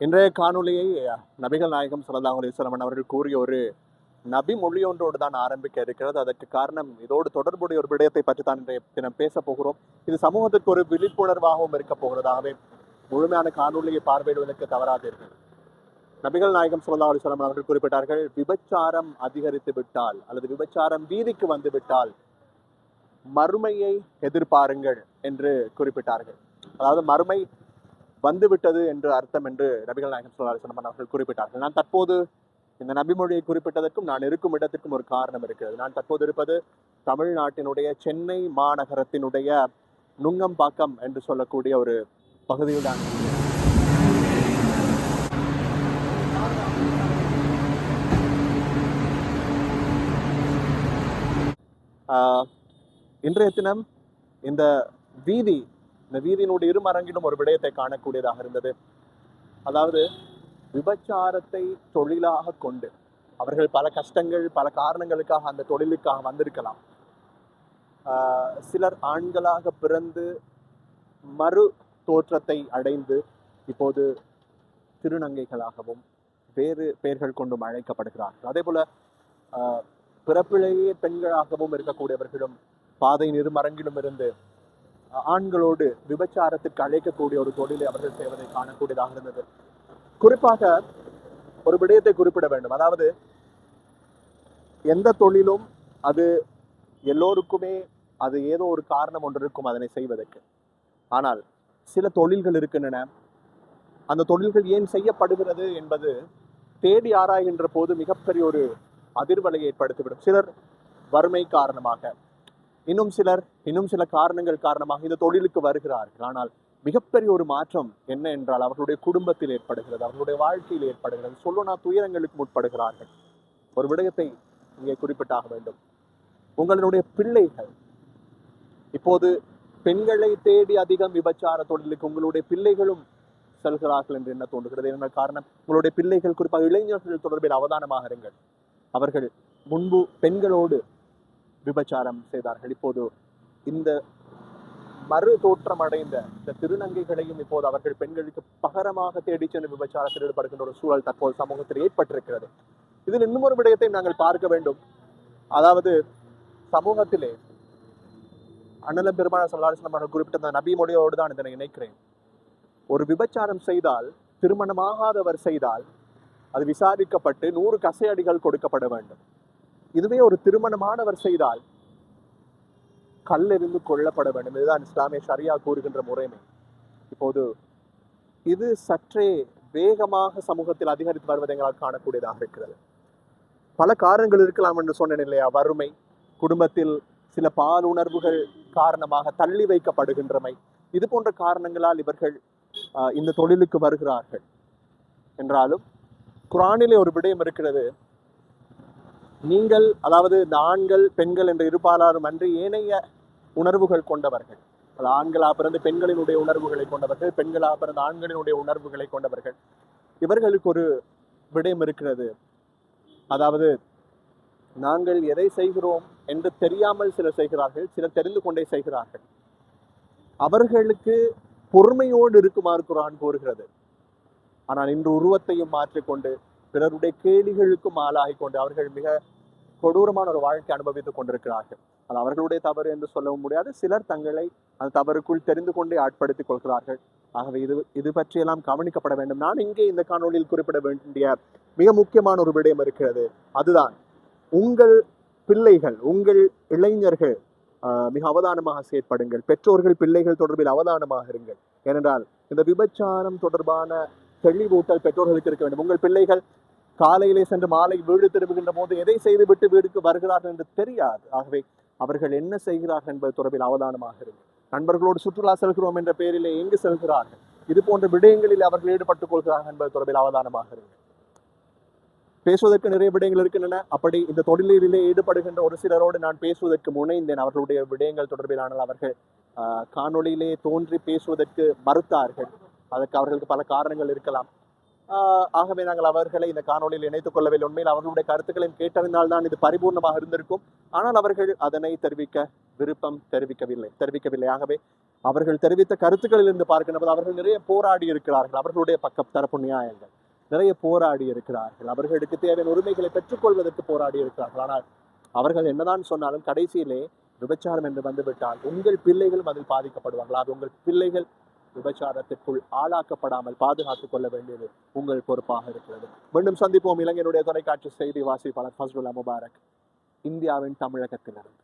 இன்றைய காணொளியை நபிகள் நாயகம் ஸல்லல்லாஹு அலிஸ்லாமன் அவர்கள் கூறிய ஒரு நபி மொழியொன்றோடு தான் ஆரம்பிக்க இருக்கிறது. அதற்கு காரணம் இதோடு தொடர்புடைய ஒரு விடயத்தை பற்றி தான் இன்றைய தினம் பேச போகிறோம். இது சமூகத்துக்கு ஒரு விழிப்புணர்வாகவும் இருக்க போகிறதாகவே முழுமையான காணொளியை பார்வையிடுவதற்கு தவறாதீர்கள் நபிகள் நாயகம் சுல்லா அலைஹி அவர்கள் குறிப்பிட்டார்கள் விபச்சாரம் அதிகரித்து விட்டால் அல்லது விபச்சாரம் வீதிக்கு வந்து விட்டால் மறுமையை எதிர்பாருங்கள் என்று குறிப்பிட்டார்கள். அதாவது மறுமை வந்துவிட்டது என்று அர்த்தம் என்று நபிகள் நாயகம் ஸல்லல்லாஹு அவர்கள் குறிப்பிட்டார்கள். நான் தற்போது இந்த நபிமொழியை குறிப்பிட்டதற்கும் நான் இருக்கும் இடத்திற்கும் ஒரு காரணம் இருக்கிறது. நான் தற்போது இருப்பது தமிழ்நாட்டினுடைய சென்னை மாநகரத்தினுடைய நுங்கம்பாக்கம் என்று சொல்லக்கூடிய ஒரு பகுதியில் தான். இன்றைய தினம் இந்த வீதி இந்த வீதியினுடைய இருமரங்கிலும் ஒரு விடயத்தை காணக்கூடியதாக இருந்தது. அதாவது விபச்சாரத்தை தொழிலாக கொண்டு அவர்கள் பல கஷ்டங்கள் பல காரணங்களுக்காக அந்த தொழிலுக்காக வந்திருக்கலாம். ஆஹ் சிலர் ஆண்களாக பிறந்து மறு தோற்றத்தை அடைந்து இப்போது திருநங்கைகளாகவும் வேறு பெயர்கள் கொண்டும் அழைக்கப்படுகிறார்கள். அதே போல ஆஹ் பிறப்பிலேயே பெண்களாகவும் இருக்கக்கூடியவர்களும் பாதை இருமரங்கிலும் இருந்து ஆண்களோடு விபச்சாரத்துக்கு அழைக்கக்கூடிய ஒரு தொழிலை அவர்கள் செய்வதை காணக்கூடியதாக இருந்தது. குறிப்பாக ஒரு விடயத்தை குறிப்பிட வேண்டும். அதாவது எந்த தொழிலும் அது எல்லோருக்குமே அது ஏதோ ஒரு காரணம் ஒன்று இருக்கும் அதனை செய்வதற்கு. ஆனால் சில தொழில்கள் இருக்கின்றன. அந்த தொழில்கள் ஏன் செய்யப்படுகிறது என்பது தேடி ஆராய்கின்ற போது மிகப்பெரிய ஒரு அதிர்வலை ஏற்படுத்திவிடும். சிலர் வறுமை காரணமாக இன்னும் சிலர் இன்னும் சில காரணங்கள் காரணமாக இந்த தொழிலுக்கு வருகிறார்கள். ஆனால் மிகப்பெரிய ஒரு மாற்றம் என்ன என்றால் அவர்களுடைய குடும்பத்தில் ஏற்படுகிறது அவர்களுடைய வாழ்க்கையில் ஏற்படுகிறது. சொல்லனா துயரங்களுக்கு முற்படுகிறார்கள். ஒரு விடயத்தை இங்கே குறிப்பிட்டாக வேண்டும். உங்களுடைய பிள்ளைகள் இப்போது பெண்களை தேடி அதிகம் விபச்சார தொழிலுக்கு உங்களுடைய பிள்ளைகளும் செல்கிறார்கள் என்று என்ன தோன்றுகிறது? என்ன காரணம்? உங்களுடைய பிள்ளைகள் குறிப்பாக இளைஞர்கள் தொடர்பில் அவதானமாக இருங்கள். அவர்கள் முன்பு பெண்களோடு விபச்சாரம் செய்தார்கள். இப்போது இந்த மறு தோற்றம் அடைந்த இந்த திருநங்கைகளையும் இப்போது அவர்கள் பெண்களுக்கு பகரமாக தேடி சென்று விபச்சாரத்தில் ஈடுபடுகின்ற ஒரு சூழல் தற்போது சமூகத்தில் ஏற்பட்டிருக்கிறது. இதில் இன்னும் ஒரு விடயத்தை நாங்கள் பார்க்க வேண்டும். அதாவது சமூகத்திலே அண்ணலம் பெருமான சொல்லாசனம் அவர்கள் குறிப்பிட்ட அந்த நபி மொழியோடு தான் இதனை இணைக்கிறேன். ஒரு விபச்சாரம் செய்தால் திருமணமாகாதவர் செய்தால் அது விசாரிக்கப்பட்டு நூறு கசையடிகள் கொடுக்கப்பட வேண்டும். இதுவே ஒரு திருமணமானவர் செய்தால் கல்லெறிந்து கொல்லப்பட வேண்டும். இதுதான் இஸ்லாமிய சரியா கூறுகின்ற முறைமை. இப்போது இது சற்றே வேகமாக சமூகத்தில் அதிகரித்து வருவதை எங்களால் காணக்கூடியதாக இருக்கிறது. பல காரணங்கள் இருக்கலாம் என்று சொன்னேன் இல்லையா? வறுமை குடும்பத்தில் சில பால் உணர்வுகள் காரணமாக தள்ளி வைக்கப்படுகின்றமை. இது போன்ற காரணங்களால் இவர்கள் ஆஹ், இந்த தொழிலுக்கு வருகிறார்கள். என்றாலும் குரானிலே ஒரு விடயம் இருக்கிறது. நீங்கள் அதாவது இந்த ஆண்கள் பெண்கள் என்ற இருபாலாரும் அன்றி ஏனைய உணர்வுகள் கொண்டவர்கள். அது ஆண்களா பிறந்து பெண்களினுடைய உணர்வுகளை கொண்டவர்கள் பெண்களா பிறந்த ஆண்களினுடைய உணர்வுகளை கொண்டவர்கள். இவர்களுக்கு ஒரு விடயம் இருக்கிறது. அதாவது நாங்கள் எதை செய்கிறோம் என்று தெரியாமல் சிலர் செய்கிறார்கள் சிலர் தெரிந்து கொண்டே செய்கிறார்கள். அவர்களுக்கு பொறுமையோடு இருக்குமாறு குரான் கூறுகிறது. ஆனால் இன்று உருவத்தையும் மாற்றிக்கொண்டு பிறருடைய கேலிகளுக்கும் ஆளாகிக்கொண்டு அவர்கள் மிக கொடூரமான ஒரு வாழ்க்கை அனுபவித்துக் கொண்டிருக்கிறார்கள். அது அவர்களுடைய தவறு என்று சொல்லவும் முடியாது. சிலர் தங்களை அந்த தவறுக்குள் தெரிந்து கொண்டே ஆட்படுத்திக் கொள்கிறார்கள். ஆகவே இது இது பற்றியெல்லாம் கவனிக்கப்பட வேண்டும். நான் இங்கே இந்த காணொளியில் குறிப்பிட வேண்டிய மிக முக்கியமான ஒரு விடயம் இருக்கிறது. அதுதான் உங்கள் பிள்ளைகள் உங்கள் இளைஞர்கள் ஆஹ், மிக அவதானமாக செயற்படுங்கள். பெற்றோர்கள் பிள்ளைகள் தொடர்பில் அவதானமாக இருங்கள். ஏனென்றால் இந்த விபச்சாரம் தொடர்பான தெளிவூட்டல் பெற்றோர்களுக்கு இருக்க வேண்டும். உங்கள் பிள்ளைகள் காலையிலே சென்று மாலை வீடு திரும்புகின்ற போது எதை செய்துவிட்டு வீடுக்கு வருகிறார்கள் என்று தெரியாது. ஆகவே அவர்கள் என்ன செய்கிறார்கள் என்பது தொடர்பில் அவதானமாக இருக்கும் நண்பர்களோடு சுற்றுலா செல்கிறோம் என்ற பெயரிலே எங்கு செல்கிறார்கள்? இது போன்ற விடயங்களில் அவர்கள் ஈடுபட்டுக் கொள்கிறார்கள் என்பது தொடர்பில் அவதானமாக இருக்கும் பேசுவதற்கு நிறைய விடயங்கள் இருக்கின்றன. அப்படி இந்த தொழிலிலே ஈடுபடுகின்ற ஒரு சிலரோடு நான் பேசுவதற்கு முனைந்தேன். அவர்களுடைய விடயங்கள் தொடர்பிலானால் அவர்கள் ஆஹ், காணொளியிலே தோன்றி பேசுவதற்கு மறுத்தார்கள். அதற்கு அவர்களுக்கு பல காரணங்கள் இருக்கலாம். ஆகவே நாங்கள் அவர்களை இந்த காணொளியில் இணைத்துக் கொள்ளவில்லை. உண்மையில் அவர்களுடைய கருத்துக்களையும் கேட்டறிந்தால்தான் இது பரிபூர்ணமாக இருந்திருக்கும். ஆனால் அவர்கள் அதனை தெரிவிக்க விருப்பம் தெரிவிக்கவில்லை தெரிவிக்கவில்லை. ஆகவே அவர்கள் தெரிவித்த கருத்துக்களிலிருந்து பார்க்கின்ற போது அவர்கள் நிறைய போராடி இருக்கிறார்கள். அவர்களுடைய பக்க தரப்பு நியாயங்கள். நிறைய போராடி இருக்கிறார்கள். அவர்களுக்கு தேவையான உரிமைகளை பெற்றுக்கொள்வதற்கு போராடி இருக்கிறார்கள். ஆனால் அவர்கள் என்னதான் சொன்னாலும் கடைசியிலே விபச்சாரம் என்று வந்துவிட்டால் உங்கள் பிள்ளைகளும் அதில் பாதிக்கப்படுவார்கள். அது உங்கள் பிள்ளைகள் விபச்சாரத்திற்குள் ஆளாக்கப்படாமல் பாதுகாத்துக் கொள்ள வேண்டியது உங்கள் பொறுப்பாக இருக்கிறது. மீண்டும் சந்திப்போம். இளைஞனுடைய தொலைக்காட்சி செய்தி வாசிப்பாளர் ஃபஸ்ருல்லா முபாரக். இந்தியாவின் தமிழகத்திலிருந்து.